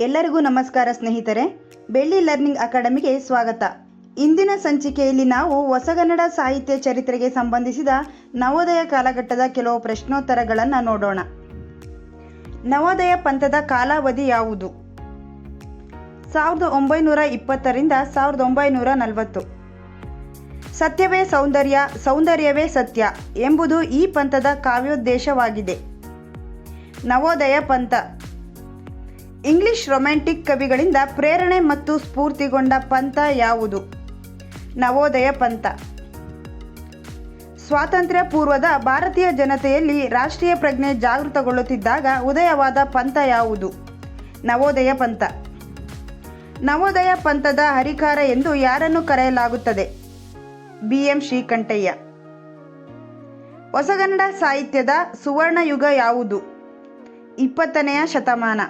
ಎಲ್ಲರಿಗೂ ನಮಸ್ಕಾರ ಸ್ನೇಹಿತರೆ. ಬೆಳ್ಳಿ ಲರ್ನಿಂಗ್ ಅಕಾಡೆಮಿಗೆ ಸ್ವಾಗತ. ಇಂದಿನ ಸಂಚಿಕೆಯಲ್ಲಿ ನಾವು ಹೊಸಗನ್ನಡ ಸಾಹಿತ್ಯ ಚರಿತ್ರೆಗೆ ಸಂಬಂಧಿಸಿದ ನವೋದಯ ಕಾಲಘಟ್ಟದ ಕೆಲವು ಪ್ರಶ್ನೋತ್ತರಗಳನ್ನು ನೋಡೋಣ. ನವೋದಯ ಪಂಥದ ಕಾಲಾವಧಿ ಯಾವುದು? ಸಾವಿರದ ಒಂಬೈನೂರ ಇಪ್ಪತ್ತರಿಂದ ಸಾವಿರದ ಒಂಬೈನೂರ ನಲವತ್ತು. ಸತ್ಯವೇ ಸೌಂದರ್ಯ, ಸೌಂದರ್ಯವೇ ಸತ್ಯ ಎಂಬುದು ಈ ಪಂಥದ ಕಾವ್ಯೋದ್ದೇಶವಾಗಿದೆ. ನವೋದಯ ಪಂಥ ಇಂಗ್ಲಿಷ್ ರೊಮ್ಯಾಂಟಿಕ್ ಕವಿಗಳಿಂದ ಪ್ರೇರಣೆ ಮತ್ತು ಸ್ಫೂರ್ತಿಗೊಂಡ ಪಂಥ ಯಾವುದು? ನವೋದಯ ಪಂಥ. ಸ್ವಾತಂತ್ರ್ಯ ಪೂರ್ವದ ಭಾರತೀಯ ಜನತೆಯಲ್ಲಿ ರಾಷ್ಟ್ರೀಯ ಪ್ರಜ್ಞೆ ಜಾಗೃತಗೊಳ್ಳುತ್ತಿದ್ದಾಗ ಉದಯವಾದ ಪಂಥ ಯಾವುದು? ನವೋದಯ ಪಂಥ. ನವೋದಯ ಪಂಥದ ಹರಿಕಾರ ಎಂದು ಯಾರನ್ನು ಕರೆಯಲಾಗುತ್ತದೆ? ಬಿ. ಎಂ. ಶ್ರೀಕಂಠಯ್ಯ. ಹೊಸಗನ್ನಡ ಸಾಹಿತ್ಯದ ಸುವರ್ಣ ಯುಗ ಯಾವುದು? ಇಪ್ಪತ್ತನೆಯ ಶತಮಾನ.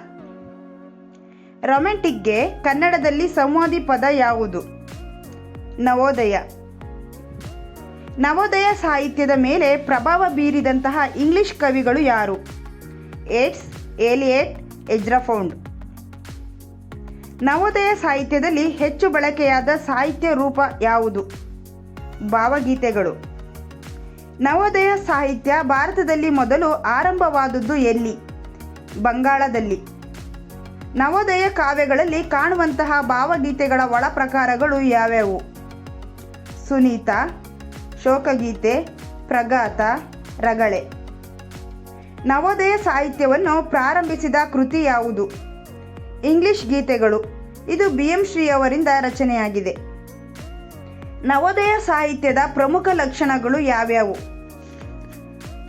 ರೊಮ್ಯಾಂಟಿಕ್ಗೆ ಕನ್ನಡದಲ್ಲಿ ಸಂವಾದಿ ಪದ ಯಾವುದು? ನವೋದಯ. ನವೋದಯ ಸಾಹಿತ್ಯದ ಮೇಲೆ ಪ್ರಭಾವ ಬೀರಿದಂತಹ ಇಂಗ್ಲಿಷ್ ಕವಿಗಳು ಯಾರು? ಏಟ್ಸ್ ಏಲಿಯೇಟ್, ಎಜ್ರಫೌಂಡ್. ನವೋದಯ ಸಾಹಿತ್ಯದಲ್ಲಿ ಹೆಚ್ಚು ಬಳಕೆಯಾದ ಸಾಹಿತ್ಯ ರೂಪ ಯಾವುದು? ಭಾವಗೀತೆಗಳು. ನವೋದಯ ಸಾಹಿತ್ಯ ಭಾರತದಲ್ಲಿ ಮೊದಲು ಆರಂಭವಾದದ್ದು ಎಲ್ಲಿ? ಬಂಗಾಳದಲ್ಲಿ. ನವೋದಯ ಕಾವ್ಯಗಳಲ್ಲಿ ಕಾಣುವಂತಹ ಭಾವಗೀತೆಗಳ ಒಳ ಪ್ರಕಾರಗಳು ಯಾವ್ಯಾವು? ಸುನೀತ, ಶೋಕಗೀತೆ, ಪ್ರಗಾತ, ರಗಳೆ. ನವೋದಯ ಸಾಹಿತ್ಯವನ್ನು ಪ್ರಾರಂಭಿಸಿದ ಕೃತಿ ಯಾವುದು? ಇಂಗ್ಲಿಷ್ ಗೀತೆಗಳು. ಇದು ಬಿ ಎಂ ಶ್ರೀ ಅವರಿಂದ ರಚನೆಯಾಗಿದೆ. ನವೋದಯ ಸಾಹಿತ್ಯದ ಪ್ರಮುಖ ಲಕ್ಷಣಗಳು ಯಾವ್ಯಾವು?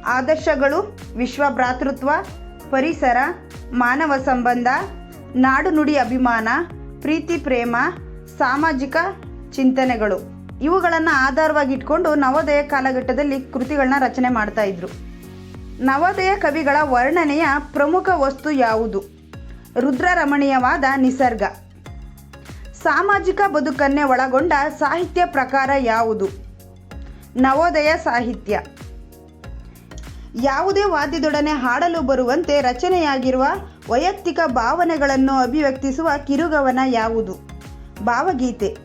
ಆದರ್ಶಗಳು, ವಿಶ್ವ ಭ್ರಾತೃತ್ವ, ಪರಿಸರ, ಮಾನವ ಸಂಬಂಧ ನಾಡು ನುಡಿ ಅಭಿಮಾನ, ಪ್ರೀತಿ, ಪ್ರೇಮ, ಸಾಮಾಜಿಕ ಚಿಂತನೆಗಳು. ಇವುಗಳನ್ನು ಆಧಾರವಾಗಿ ಇಟ್ಕೊಂಡು ನವೋದಯ ಕಾಲಘಟ್ಟದಲ್ಲಿ ಕೃತಿಗಳನ್ನ ರಚನೆ ಮಾಡ್ತಾ ಇದ್ರು. ನವೋದಯ ಕವಿಗಳ ವರ್ಣನೆಯ ಪ್ರಮುಖ ವಸ್ತು ಯಾವುದು? ರುದ್ರರಮಣೀಯವಾದ ನಿಸರ್ಗ. ಸಾಮಾಜಿಕ ಬದುಕನ್ನೇ ಒಳಗೊಂಡ ಸಾಹಿತ್ಯ ಪ್ರಕಾರ ಯಾವುದು? ನವೋದಯ ಸಾಹಿತ್ಯ. ಯಾವುದೇ ವಾದ್ಯದೊಡನೆ ಹಾಡಲು ಬರುವಂತೆ ರಚನೆಯಾಗಿರುವ ವೈಯಕ್ತಿಕ ಭಾವನೆಗಳನ್ನು ಅಭಿವ್ಯಕ್ತಿಸುವ ಕಿರುಗವನ ಯಾವುದು? ಭಾವಗೀತೆ.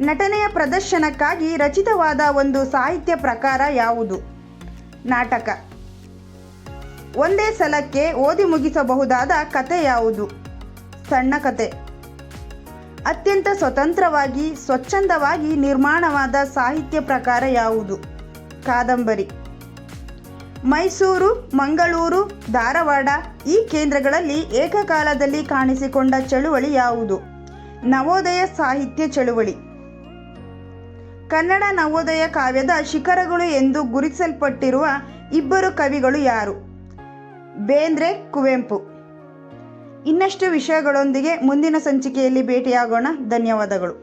ನಟನೆಯ ಪ್ರದರ್ಶನಕ್ಕಾಗಿ ರಚಿತವಾದ ಒಂದು ಸಾಹಿತ್ಯ ಪ್ರಕಾರ ಯಾವುದು? ನಾಟಕ. ಒಂದೇ ಸಲಕ್ಕೆ ಓದಿ ಮುಗಿಸಬಹುದಾದ ಕತೆ ಯಾವುದು? ಸಣ್ಣ ಕತೆ. ಅತ್ಯಂತ ಸ್ವತಂತ್ರವಾಗಿ, ಸ್ವಚ್ಛಂದವಾಗಿ ನಿರ್ಮಾಣವಾದ ಸಾಹಿತ್ಯ ಪ್ರಕಾರ ಯಾವುದು? ಕಾದಂಬರಿ. ಮೈಸೂರು, ಮಂಗಳೂರು, ಧಾರವಾಡ ಈ ಕೇಂದ್ರಗಳಲ್ಲಿ ಏಕಕಾಲದಲ್ಲಿ ಕಾಣಿಸಿಕೊಂಡ ಚಳುವಳಿ ಯಾವುದು? ನವೋದಯ ಸಾಹಿತ್ಯ ಚಳುವಳಿ. ಕನ್ನಡ ನವೋದಯ ಕಾವ್ಯದ ಶಿಖರಗಳು ಎಂದು ಗುರುತಿಸಲ್ಪಟ್ಟಿರುವ ಇಬ್ಬರು ಕವಿಗಳು ಯಾರು? ಬೇಂದ್ರೆ ಕುವೆಂಪು. ಇನ್ನಷ್ಟು ವಿಷಯಗಳೊಂದಿಗೆ ಮುಂದಿನ ಸಂಚಿಕೆಯಲ್ಲಿ ಭೇಟಿಯಾಗೋಣ. ಧನ್ಯವಾದಗಳು.